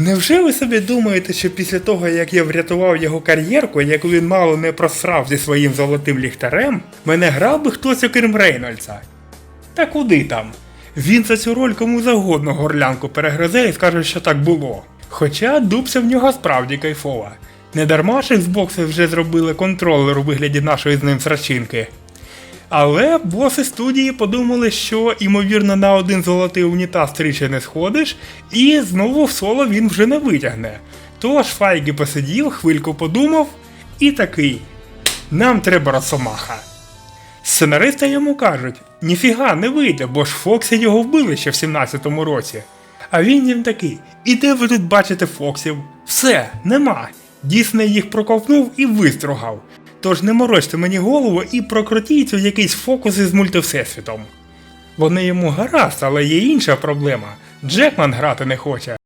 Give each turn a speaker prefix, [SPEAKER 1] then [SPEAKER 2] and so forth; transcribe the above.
[SPEAKER 1] Невже ви собі думаєте, що після того, як я врятував його кар'єрку, яку він мало не просрав зі своїм золотим ліхтарем, мене грав би хтось окрім Рейнольдса? Та куди там? Він за цю роль кому завгодно горлянку перегризе і скаже, що так було. Хоча дубця в нього справді кайфова. Недарма ж Xbox вже зробили контролер у вигляді нашої з ним срачинки. Але боси студії подумали, що ймовірно на один золотий унітаз тричі не сходиш, і знову в соло він вже не витягне. Тож Файгі посидів, хвильку подумав, і такий. Нам треба росомаха. Сценаристи йому кажуть: ніфіга не вийде, бо ж Фоксі його вбили ще в 17-му році. А він їм такий: і де ви тут бачите Фоксів? Все, нема. Дісней їх проковтнув і вистругав. Тож не морочте мені голову і прокрутіть у якийсь фокус із мультивсесвітом. Вони йому гаразд, але є інша проблема. Джекман грати не хоче.